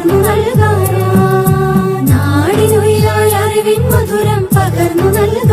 പകർന്നു നൽകാനാടിനുയിലായ അറിവിൻ മധുരം പകർന്നു നൽകാൻ